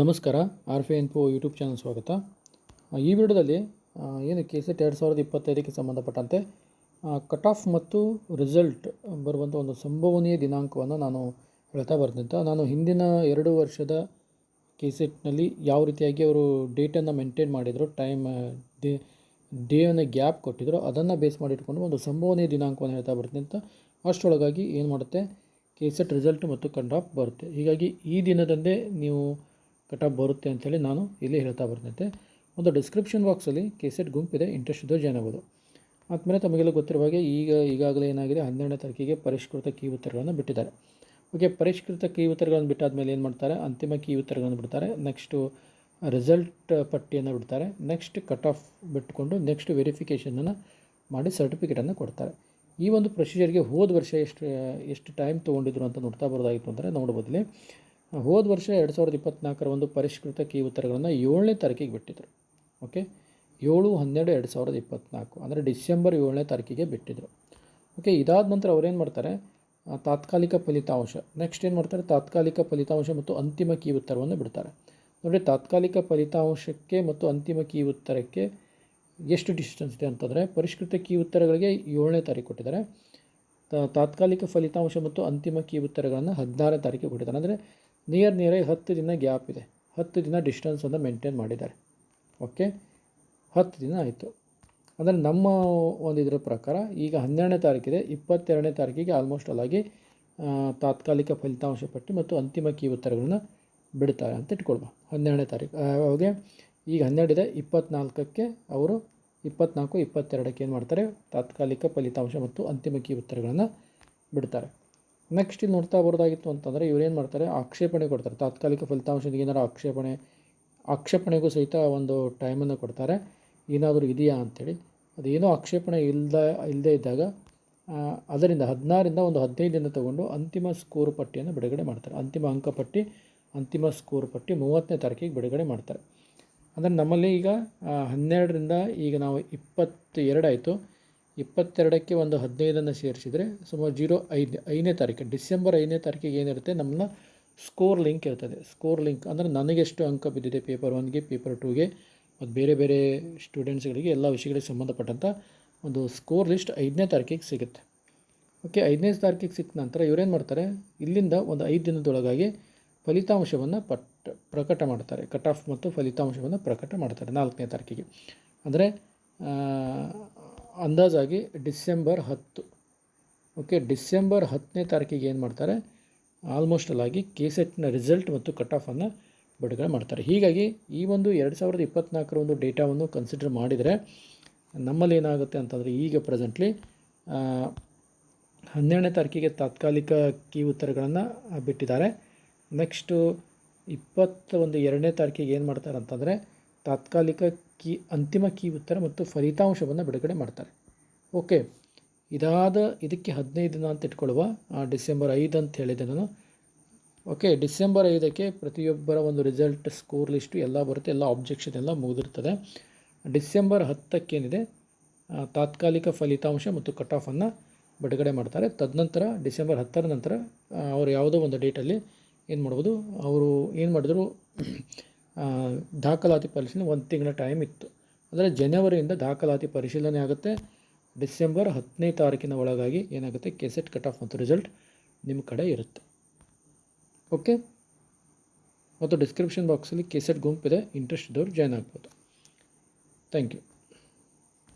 ನಮಸ್ಕಾರ, ಆರ್ ಫೆ ಎನ್ಪೋ YouTube channel ಸ್ವಾಗತ. ಈ ವಿಡಿಯೋದಲ್ಲಿ ಏನು ಕೆ ಸೆಟ್ ಎರಡು ಸಾವಿರದ ಇಪ್ಪತ್ತೈದಕ್ಕೆ ಸಂಬಂಧಪಟ್ಟಂತೆ ಕಟ್ ಆಫ್ ಮತ್ತು ರಿಸಲ್ಟ್ ಬರುವಂಥ ಒಂದು ಸಂಭವನೀಯ ದಿನಾಂಕವನ್ನು ನಾನು ಹೇಳ್ತಾ ಬರ್ತಿದ್ದ ನಾನು ಹಿಂದಿನ ಎರಡು ವರ್ಷದ ಕೆ ಸೆಟ್ನಲ್ಲಿ ಯಾವ ರೀತಿಯಾಗಿ ಅವರು ಡೇಟನ್ನು ಮೇಂಟೈನ್ ಮಾಡಿದರು ಟೈಮ್ ಡೇ ಡೇಯನ್ನು ಗ್ಯಾಪ್ ಕೊಟ್ಟಿದ್ರು, ಅದನ್ನು ಬೇಸ್ ಮಾಡಿಟ್ಕೊಂಡು ಒಂದು ಸಂಭವನೀಯ ದಿನಾಂಕವನ್ನು ಹೇಳ್ತಾ ಬರ್ತೀನಿ ಅಂತ ಅಷ್ಟರೊಳಗಾಗಿ ಏನು ಮಾಡುತ್ತೆ? ಕೆ ಸೆಟ್ ರಿಸಲ್ಟ್ ಮತ್ತು ಕಟ್ ಆಫ್ ಬರುತ್ತೆ. ಹೀಗಾಗಿ ಈ ದಿನದಂದೇ ನೀವು ಕಟ್ ಆಫ್ ಬರುತ್ತೆ ಅಂಥೇಳಿ ನಾನು ಇಲ್ಲಿ ಹೇಳ್ತಾ ಬರ್ತೈತೆ ಒಂದು ಡಿಸ್ಕ್ರಿಪ್ಷನ್ ಬಾಕ್ಸಲ್ಲಿ ಕೆ ಸೆಟ್ ಗುಂಪಿದೆ ಇಂಟ್ರೆಸ್ಟ್ ಇದ್ದವ್ರು ಜಾಯ್ನ್ ಆಗ್ಬೋದು ಆದಮೇಲೆ ತಮಗೆಲ್ಲ ಗೊತ್ತಿರುವ ಹಾಗೆ ಈಗ ಈಗಾಗಲೇ ಏನಾಗಿದೆ, ಹನ್ನೆರಡನೇ ತಾರೀಕಿಗೆ ಪರಿಷ್ಕೃತ ಕೀ ಉತ್ತರಗಳನ್ನು ಬಿಟ್ಟಿದ್ದಾರೆ. ಓಕೆ, ಪರಿಷ್ಕೃತ ಕೀ ಉತ್ತರಗಳನ್ನು ಬಿಟ್ಟಾದ್ಮೇಲೆ ಏನು ಮಾಡ್ತಾರೆ, ಅಂತಿಮ ಕೀ ಉತ್ತರಗಳನ್ನು ಬಿಡ್ತಾರೆ ನೆಕ್ಸ್ಟು ರಿಸಲ್ಟ್ ಪಟ್ಟಿಯನ್ನು ಬಿಡ್ತಾರೆ ನೆಕ್ಸ್ಟ್ ಕಟ್ ಆಫ್ ಬಿಟ್ಕೊಂಡು ನೆಕ್ಸ್ಟ್ ವೆರಿಫಿಕೇಷನನ್ನು ಮಾಡಿ ಸರ್ಟಿಫಿಕೇಟನ್ನು ಕೊಡ್ತಾರೆ. ಈ ಒಂದು ಪ್ರೊಸೀಜರ್ಗೆ ಹೋದ ವರ್ಷ ಎಷ್ಟು ಎಷ್ಟು ಟೈಮ್ ತೊಗೊಂಡಿದ್ರು ಅಂತ ನೋಡ್ತಾ ಬರೋದಾಗಿತ್ತು ಅಂದರೆ ನೋಡ್ಬೋದಿಲ್ಲಿ. ಹೋದ ವರ್ಷ ಎರಡು ಸಾವಿರದ ಇಪ್ಪತ್ತ್ನಾಲ್ಕರ ಒಂದು ಪರಿಷ್ಕೃತ ಕೀ ಉತ್ತರಗಳನ್ನು ಏಳನೇ ತಾರೀಕಿಗೆ ಬಿಟ್ಟಿದ್ದರು ಓಕೆ? ಏಳು, ಹನ್ನೆರಡು, ಎರಡು ಸಾವಿರದ ಇಪ್ಪತ್ತ್ನಾಲ್ಕು ಅಂದರೆ ಡಿಸೆಂಬರ್ ಏಳನೇ ತಾರೀಕಿಗೆ ಬಿಟ್ಟಿದ್ದರು ಓಕೆ, ಇದಾದ ನಂತರ ಅವರೇನು ಮಾಡ್ತಾರೆ? ತಾತ್ಕಾಲಿಕ ಫಲಿತಾಂಶ. ನೆಕ್ಸ್ಟ್ ಏನು ಮಾಡ್ತಾರೆ? ತಾತ್ಕಾಲಿಕ ಫಲಿತಾಂಶ ಮತ್ತು ಅಂತಿಮ ಕೀ ಉತ್ತರವನ್ನು ಬಿಡ್ತಾರೆ. ನೋಡಿ, ತಾತ್ಕಾಲಿಕ ಫಲಿತಾಂಶಕ್ಕೆ ಮತ್ತು ಅಂತಿಮ ಕೀ ಉತ್ತರಕ್ಕೆ ಎಷ್ಟು ಡಿಸ್ಟೆನ್ಸ್ ಇದೆ ಅಂತಂದರೆ, ಪರಿಷ್ಕೃತ ಕೀ ಉತ್ತರಗಳಿಗೆ ಏಳನೇ ತಾರೀಕು ಕೊಟ್ಟಿದ್ದಾರೆ. ತಾತ್ಕಾಲಿಕ ಫಲಿತಾಂಶ ಮತ್ತು ಅಂತಿಮ ಕೀ ಉತ್ತರಗಳನ್ನು ಹದಿನಾರನೇ ತಾರೀಕಿಗೆ ಕೊಟ್ಟಿದ್ದಾರೆ. ಅಂದರೆ ನಿಯರ್ ನಿಯರಾಗಿ ಹತ್ತು ದಿನ ಗ್ಯಾಪ್ ಇದೆ. ಹತ್ತು ದಿನ ಡಿಸ್ಟೆನ್ಸನ್ನು ಮೇಂಟೈನ್ ಮಾಡಿದ್ದಾರೆ. ಓಕೆ ಹತ್ತು ದಿನ ಆಯಿತು. ಅಂದರೆ ನಮ್ಮ ಒಂದು ಇದರ ಪ್ರಕಾರ ಈಗ ಹನ್ನೆರಡನೇ ತಾರೀಕಿದೆ ಇಪ್ಪತ್ತೆರಡನೇ ತಾರೀಕಿಗೆ ಆಲ್ಮೋಸ್ಟ್ ಅಲ್ಲಾಗಿ ತಾತ್ಕಾಲಿಕ ಫಲಿತಾಂಶ ಪಟ್ಟಿ ಮತ್ತು ಅಂತಿಮ ಕೀ ಉತ್ತರಗಳನ್ನು ಬಿಡ್ತಾರೆ ಅಂತ ಇಟ್ಕೊಳ್ಬ ಹನ್ನೆರಡನೇ ತಾರೀಕು ಅವಾಗೆ ಈಗ ಹನ್ನೆರಡಿದೆ ಇಪ್ಪತ್ನಾಲ್ಕಕ್ಕೆ ಅವರು ಇಪ್ಪತ್ನಾಲ್ಕು, ಇಪ್ಪತ್ತೆರಡಕ್ಕೆ ಏನು ಮಾಡ್ತಾರೆ? ತಾತ್ಕಾಲಿಕ ಫಲಿತಾಂಶ ಮತ್ತು ಅಂತಿಮ ಕೀ ಉತ್ತರಗಳನ್ನು ಬಿಡ್ತಾರೆ. ನೆಕ್ಸ್ಟ್ ಇಲ್ಲಿ ನೋಡ್ತಾ ಬರೋದಾಗಿತ್ತು ಅಂತಂದರೆ ಇವರೇನು ಮಾಡ್ತಾರೆ? ಆಕ್ಷೇಪಣೆ ಕೊಡ್ತಾರೆ. ತಾತ್ಕಾಲಿಕ ಫಲಿತಾಂಶದ ಏನಾರು ಆಕ್ಷೇಪಣೆ, ಆಕ್ಷೇಪಣೆಗೂ ಸಹಿತ ಒಂದು ಟೈಮನ್ನು ಕೊಡ್ತಾರೆ. ಏನಾದರೂ ಇದೆಯಾ ಅಂಥೇಳಿ ಅದೇನೋ ಆಕ್ಷೇಪಣೆ ಇಲ್ಲದ ಇಲ್ಲದೇ ಇದ್ದಾಗ ಅದರಿಂದ ಹದಿನಾರಿಂದ ಒಂದು ಹದಿನೈದು ದಿನ ತಗೊಂಡು ಅಂತಿಮ ಸ್ಕೋರ್ ಪಟ್ಟಿಯನ್ನು ಬಿಡುಗಡೆ ಮಾಡ್ತಾರೆ. ಅಂತಿಮ ಅಂಕಪಟ್ಟಿ ಅಂತಿಮ ಸ್ಕೋರ್ ಪಟ್ಟಿ ಮೂವತ್ತನೇ ತಾರೀಕಿಗೆ ಬಿಡುಗಡೆ ಮಾಡ್ತಾರೆ. ಅಂದರೆ ನಮ್ಮಲ್ಲಿ ಈಗ ಹನ್ನೆರಡರಿಂದ ಈಗ ನಾವು ಇಪ್ಪತ್ತೆರಡು ಆಯಿತು. ಇಪ್ಪತ್ತೆರಡಕ್ಕೆ ಒಂದು ಹದಿನೈದನ್ನು ಸೇರಿಸಿದರೆ ಸುಮಾರು ಜೀರೋ ಐದು, ಐದನೇ ತಾರೀಕು, ಡಿಸೆಂಬರ್ ಐದನೇ ತಾರೀಕಿಗೆ ಏನಿರುತ್ತೆ, ನಮ್ಮನ್ನ ಸ್ಕೋರ್ ಲಿಂಕ್ ಇರ್ತದೆ. ಸ್ಕೋರ್ ಲಿಂಕ್ ಅಂದರೆ ನನಗೆಷ್ಟು ಅಂಕ ಬಿದ್ದಿದೆ, ಪೇಪರ್ ಒನ್ಗೆ, ಪೇಪರ್ ಟೂಗೆ, ಮತ್ತು ಬೇರೆ ಬೇರೆ ಸ್ಟೂಡೆಂಟ್ಸ್ಗಳಿಗೆ ಎಲ್ಲ ವಿಷಯಗಳಿಗೆ ಸಂಬಂಧಪಟ್ಟಂಥ ಒಂದು ಸ್ಕೋರ್ ಲಿಸ್ಟ್ ಐದನೇ ತಾರೀಕಿಗೆ ಸಿಗುತ್ತೆ. ಓಕೆ, ಐದನೇ ತಾರೀಕಿಗೆ ಸಿಕ್ಕ ನಂತರ ಇವರೇನು ಮಾಡ್ತಾರೆ, ಇಲ್ಲಿಂದ ಒಂದು ಐದು ದಿನದೊಳಗಾಗಿ ಫಲಿತಾಂಶವನ್ನು ಪಟ್, ಪ್ರಕಟ ಮಾಡ್ತಾರೆ. ಕಟ್ ಆಫ್ ಮತ್ತು ಫಲಿತಾಂಶವನ್ನು ಪ್ರಕಟ ಮಾಡ್ತಾರೆ ನಾಲ್ಕನೇ ತಾರೀಕಿಗೆ. ಅಂದರೆ ಅಂದಾಜಾಗಿ ಡಿಸೆಂಬರ್ ಹತ್ತು. ಓಕೆ, ಡಿಸೆಂಬರ್ ಹತ್ತನೇ ತಾರೀಕಿಗೆ ಏನು ಮಾಡ್ತಾರೆ? ಆಲ್ಮೋಸ್ಟ್ ಅಲ್ಲಾಗಿ ಕೆ ಸೆಟ್ನ ರಿಸಲ್ಟ್ ಮತ್ತು ಕಟ್ ಆಫನ್ನು ಬಿಡುಗಡೆ ಮಾಡ್ತಾರೆ. ಹೀಗಾಗಿ ಈ ಒಂದು ಎರಡು ಸಾವಿರದ ಇಪ್ಪತ್ತ್ನಾಲ್ಕರ ಒಂದು ಡೇಟಾವನ್ನು ಕನ್ಸಿಡರ್ ಮಾಡಿದರೆ ನಮ್ಮಲ್ಲಿ ಏನಾಗುತ್ತೆ ಅಂತಂದರೆ ಈಗ ಪ್ರೆಸೆಂಟ್ಲಿ ಹನ್ನೆರಡನೇ ತಾರೀಕಿಗೆ ತಾತ್ಕಾಲಿಕ ಕೀ ಉತ್ತರಗಳನ್ನು ಬಿಟ್ಟಿದ್ದಾರೆ. ನೆಕ್ಸ್ಟು ಇಪ್ಪತ್ತ ಒಂದು ಎರಡನೇ ತಾರೀಕಿಗೆ ಏನು ಮಾಡ್ತಾರೆ ಅಂತಂದರೆ ತಾತ್ಕಾಲಿಕ ಕೀ, ಅಂತಿಮ ಕೀ ಉತ್ತರ ಮತ್ತು ಫಲಿತಾಂಶವನ್ನು ಬಿಡುಗಡೆ ಮಾಡ್ತಾರೆ. ಓಕೆ, ಇದಾದ ಇದಕ್ಕೆ ಹದಿನೈದು ದಿನ ಅಂತ ಇಟ್ಕೊಳ್ಳುವ ಡಿಸೆಂಬರ್ ಐದು ಅಂತ ಹೇಳಿದೆ ನಾನು. ಓಕೆ, ಡಿಸೆಂಬರ್ ಐದಕ್ಕೆ ಪ್ರತಿಯೊಬ್ಬರ ಒಂದು ರಿಸಲ್ಟ್ ಸ್ಕೋರ್ ಲಿಸ್ಟು ಎಲ್ಲ ಬರುತ್ತೆ, ಎಲ್ಲ ಆಬ್ಜೆಕ್ಷನ್ ಎಲ್ಲ ಮುಗಿದಿರ್ತದೆ. ಡಿಸೆಂಬರ್ ಹತ್ತಕ್ಕೇನಿದೆ ತಾತ್ಕಾಲಿಕ ಫಲಿತಾಂಶ ಮತ್ತು ಕಟ್ ಆಫನ್ನು ಬಿಡುಗಡೆ ಮಾಡ್ತಾರೆ. ತದನಂತರ, ಡಿಸೆಂಬರ್ ಹತ್ತರ ನಂತರ ಅವರು ಯಾವುದೋ ಒಂದು ಡೇಟಲ್ಲಿ ಏನು ಮಾಡ್ಬೋದು, ಅವರು ಏನು ಮಾಡಿದ್ರು ದಾಖಲಾತಿ ಪರಿಶೀಲನೆ ಒಂದು ತಿಂಗಳ ಟೈಮ್ ಇತ್ತು. ಅಂದರೆ ಜನವರಿಯಿಂದ ದಾಖಲಾತಿ ಪರಿಶೀಲನೆ ಆಗುತ್ತೆ. ಡಿಸೆಂಬರ್ ಹತ್ತನೇ ತಾರೀಕಿನ ಒಳಗಾಗಿ ಏನಾಗುತ್ತೆ? ಕೆಸೆಟ್ ಕಟ್ ಆಫ್ ಮತ್ತು ರಿಸಲ್ಟ್ ನಿಮ್ಮ ಕಡೆ ಇರುತ್ತೆ. ಓಕೆ ಮತ್ತು ಡಿಸ್ಕ್ರಿಪ್ಷನ್ ಬಾಕ್ಸಲ್ಲಿ ಕೆಸೆಟ್ ಗುಂಪಿದೆ. ಇಂಟ್ರೆಸ್ಟ್ ಇದ್ದವ್ರು ಜಾಯ್ನ್ ಆಗ್ಬೋದು. Thank you